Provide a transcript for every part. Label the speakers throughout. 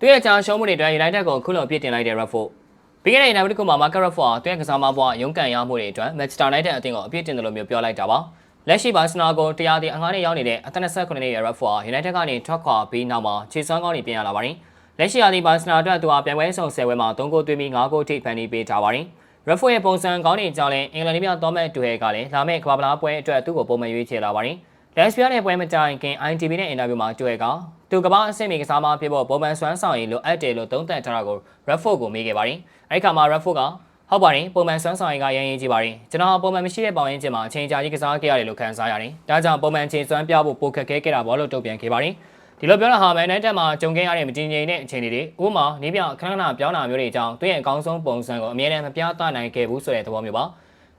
Speaker 1: သူရဲ့ကြာရှုံးမှုတွေအတွက် United ကိုခုလိုပြစ်တင်လိုက်တဲ့ Raffo ပြီးခဲ့တဲ့နောက်တစ်ခုမှာ Marcus Rashford ဟာသူရဲ့ကစားမဘွားရုန်းကန်ရမှုတွေအတွက် Manchester United အသင်းကိုအပြစ်တင်တယ်လို့မျိုးပြောလိုက်တာပါလက်ရှိဘာစနာကိုတရားသည်အငှားနဲ့ရောက်နေတဲ့အသက်29နှစ်အရွယ် Rafford ဟာ United ကနေထွက်ခွာပြီးနောက်မှာခြေစွမ်းကောင်းတွေပြင်ရလာပါတယ်လက်ရှိအသင်းဘာစနာအတွက်သူဟာပြန်ပွဲဆောင်10ဝဲမှာ3ဂိုးသွင်းပြီး5ဂိုးထိဖန်တီးပေးထားပါတယ် Rafford ရဲ့ပုံစံကောင်းတွေကြောင့်လည်းအင်္ဂလန်ပြည်တော်မဲ့တူဟဲကလည်းလာမယ့်ကမ္ဘာပလားပွဲအတွက်သူ့ကိုပုံမှန်ရွေးချယ်လာပါတယ်လက်စပီယာနဲ့ပွဲမတိုင်ခင် ITV နဲ့အင်တာဗျူးမှာတူဟဲက သူကမ္ဘာအဆင့်မီကစားမဖြစ်ဖို့ပုံမှန်စွမ်းဆောင်ရည်လိုအပ်တယ်လို့သုံးသပ်ထားတာကို Rafford ကိုမေးခဲ့ပါတယ်အဲဒီခါမှာ Rafford ကဟုတ်ပါတယ်ပုံမှန်စွမ်းဆောင်ရည်ကရရင်ရေးကြည့်ပါတယ်ကျွန်တော်ပုံမှန်မရှိတဲ့ပေါင်းရင်းချင်းမှာအချိန်ကြာကြီးကစားခဲ့ရတယ်လို့ခံစားရတယ်ဒါကြောင့်ပုံမှန်ချိန်စွမ်းပြဖို့ပိုခက်ခဲခဲ့တာဘောလို့တုံ့ပြန်ခဲ့ပါတယ်ဒီလိုပြောတာဟာမန်နက်တက်မှာကြုံခဲ့ရတဲ့မတည်ငြိမ်တဲ့အခြေအနေတွေဥပမာနေပြခဏခဏပြောင်းတာမျိုးတွေအကြောင်းသူရဲ့အကောင်းဆုံးပုံစံကိုအမြဲတမ်းမပြသနိုင်ခဲ့ဘူးဆိုတဲ့သဘောမျိုးပါ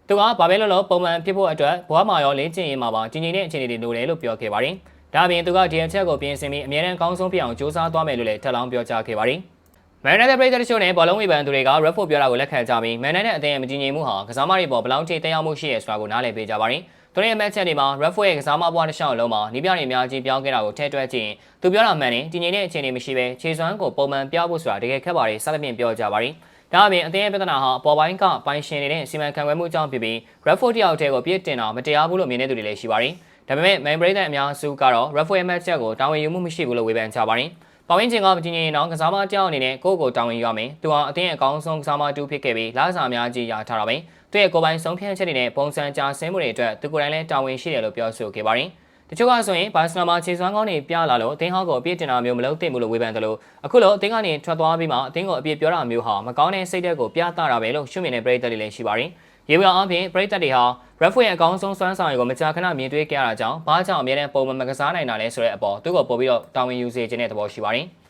Speaker 1: သူကဘာပဲလို့လို့ပုံမှန်ဖြစ်ဖို့အတွက်ဘဝမှာရောလေ့ကျင့်ရေးမှာပါတည်ငြိမ်တဲ့အခြေအနေတွေလိုတယ်လို့ပြောခဲ့ပါတယ် ဒါပြင်သူကဒီအချက်ကိုပြင်ဆင်ပြီးအမြဲတမ်းအကောင်းဆုံးဖြစ်အောင်စူးစမ်းသွားမယ်လို့လည်းထပ်လောင်းပြောကြားခဲ့ပါတယ်မန်နက်တက်ပရိသတ်ချို့နဲ့ဘောလုံးဝေဖန်သူတွေက Redford ပြောတာကိုလက်ခံကြပြီးမန်နက်နဲ့အသင်းရဲ့မတည်ငြိမ်မှုဟာကစားမတွေပေါ်ဘလောင်းထိတက်ရောက်မှုရှိရဆိုတာကိုနားလည်ပေးကြပါတယ်။သူတို့ရဲ့ match တွေမှာ Redford ရဲ့ကစားမဘွားတစ်လျှောက်လုံးမှာနီးပြတွေအများကြီးပြောင်းခဲ့တာကိုထည့်တွက်ကြည့်ရင်သူပြောတာမှန်တယ်တည်ငြိမ်တဲ့အခြေအနေမရှိဘဲခြေစွမ်းကိုပုံမှန်ပြဖို့ဆိုတာတကယ်ခက်ပါတယ်စသဖြင့်ပြောကြပါတယ်။ဒါအပြင်အသင်းရဲ့ပြဿနာဟာအပေါ်ပိုင်းကပိုင်ရှင်နေတဲ့စီမံခန့်ခွဲမှုအကြောင်းဖြစ်ပြီး Redford တယောက်တည်းကိုပြစ်တင်တာမတရားဘူးလို့မြင်တဲ့သူတွေလည်းရှိပါတယ်။ ဒါပေမဲ့ main break အများစုကတော့ Redford ရဲ့ match ကိုတာဝန်ယူမှုမရှိဘူးလို့ဝေဖန်ကြပါတယ်။ပေါင်းရင်ကမတင်ရင်တော့ကစားမတယောက်အနေနဲ့ကိုယ့်ကိုတောင်းဝင်ရမယ်။သူဟာအသင်းရဲ့အကောင်းဆုံးကစားမတူဖြစ်ခဲ့ပြီးလာစားများကြီးရထားတာပဲ။သူရဲ့ကိုယ်ပိုင်ဆုံးဖြတ်ချက်တွေနဲ့ပုံစံကြာဆင်းမှုတွေအတွက်သူကိုယ်တိုင်လည်းတာဝန်ရှိတယ်လို့ပြောဆိုခဲ့ပါတယ်။တချို့ကဆိုရင်ဘာစနာမှာခြေစွမ်းကောင်းတွေပြလာလို့အသင်းဟောက်ကိုအပြစ်တင်တာမျိုးမလုပ်သင့်ဘူးလို့ဝေဖန်တယ်လို့အခုလိုအသင်းကနေထွက်သွားပြီးမှအသင်းကိုအပြစ်ပြောတာမျိုးဟာမကောင်းတဲ့စိတ်ဓာတ်ကိုပြသတာပဲလို့ရှုမြင်တဲ့ပရိသတ်တွေလည်းရှိပါတယ်။ ရေဝအပြင်ပရိသတ်တွေဟာ Redford ရဲ့အကောင်းဆုံးစွမ်းဆောင်ရည်ကိုမကြာခဏမြင်တွေ့ကြရတာကြောင့်ဘာကြောင့်အများနဲ့ပုံမှန်မကစားနိုင်တာလဲဆိုတဲ့အပေါ်သူ့ကိုပို့ပြီးတော့တာဝန်ယူစေခြင်းတဲ့သဘောရှိပါတယ်။